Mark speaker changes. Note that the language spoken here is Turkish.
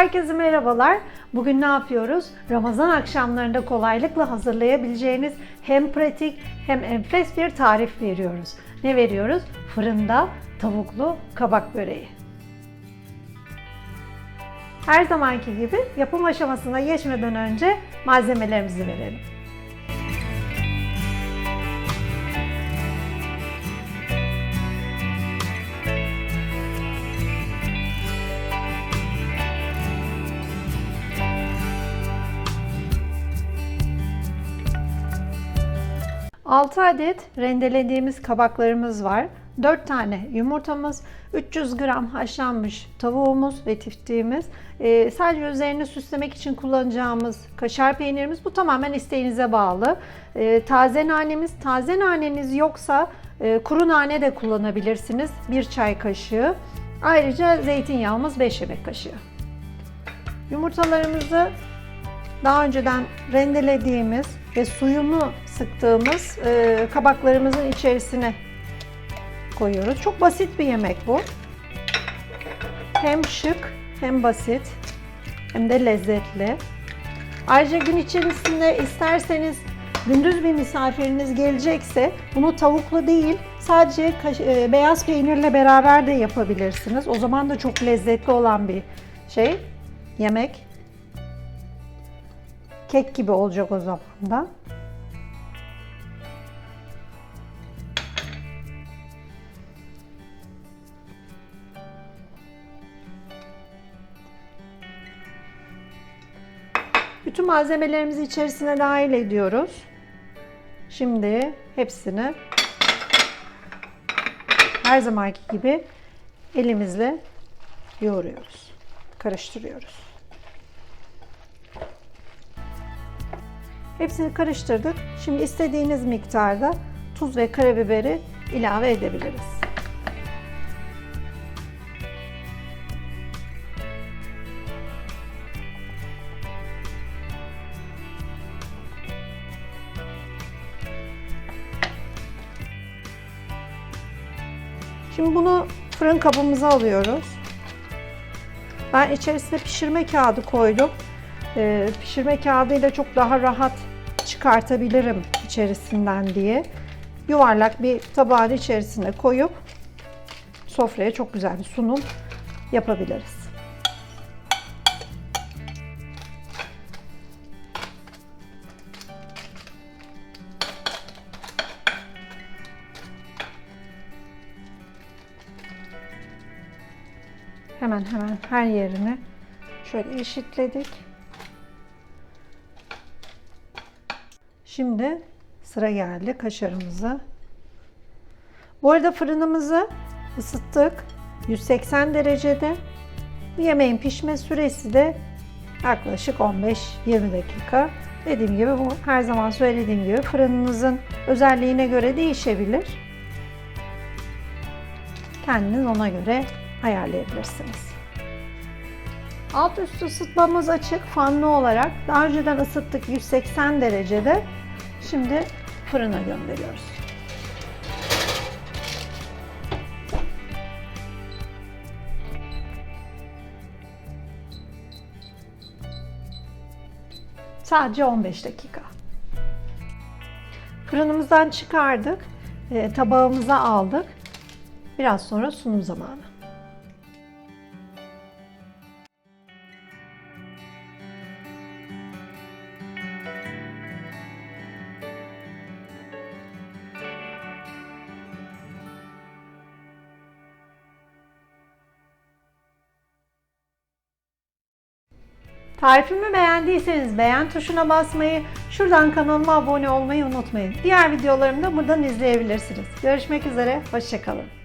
Speaker 1: Herkese merhabalar. Bugün ne yapıyoruz? Ramazan akşamlarında kolaylıkla hazırlayabileceğiniz hem pratik hem enfes bir tarif veriyoruz. Ne veriyoruz? Fırında tavuklu kabak böreği. Her zamanki gibi yapım aşamasına geçmeden önce malzemelerimizi verelim. Altı adet rendelediğimiz kabaklarımız var. 4 tane yumurtamız, 300 gram haşlanmış tavuğumuz ve tiftiğimiz, Ee, sadece üzerini süslemek için kullanacağımız kaşar peynirimiz. Bu tamamen isteğinize bağlı. Ee, taze nanemiz, taze naneniz yoksa e, kuru nane de kullanabilirsiniz. 1 çay kaşığı. Ayrıca zeytinyağımız 5 yemek kaşığı. Yumurtalarımızı daha önceden rendelediğimiz ve suyunu sıktığımız e, kabaklarımızın içerisine koyuyoruz. Çok basit bir yemek bu. Hem şık hem basit hem de lezzetli. Ayrıca gün içerisinde isterseniz gündüz bir misafiriniz gelecekse bunu tavuklu değil sadece e, beyaz peynirle beraber de yapabilirsiniz. O zaman da çok lezzetli olan bir şey yemek. Kek gibi olacak o zaman da. Bütün malzemelerimizi içerisine dahil ediyoruz. Şimdi hepsini her zamanki gibi elimizle yoğuruyoruz. Karıştırıyoruz. Hepsini karıştırdık. Şimdi istediğiniz miktarda tuz ve karabiberi ilave edebiliriz. Şimdi bunu fırın kabımıza alıyoruz. Ben içerisine pişirme kağıdı koydum. Ee, pişirme kağıdıyla çok daha rahat çıkartabilirim içerisinden diye. Yuvarlak bir tabağın içerisine koyup sofraya çok güzel bir sunum yapabiliriz. Hemen hemen her yerini şöyle eşitledik. Şimdi sıra geldi kaşarımıza. Bu arada fırınımızı ısıttık. 180 derecede. Yemeğin pişme süresi de yaklaşık 15-20 dakika. Dediğim gibi bu her zaman söylediğim gibi fırınınızın özelliğine göre değişebilir. Kendiniz ona göre ayarlayabilirsiniz. Alt üst ısıtmamız açık fanlı olarak. Daha önceden ısıttık 180 derecede. Şimdi fırına gönderiyoruz. Sadece 15 dakika. Fırınımızdan çıkardık. e, tabağımıza aldık. Biraz sonra sunum zamanı. Tarifimi beğendiyseniz beğen tuşuna basmayı, şuradan kanalıma abone olmayı unutmayın. Diğer videolarımı da buradan izleyebilirsiniz. Görüşmek üzere, hoşçakalın.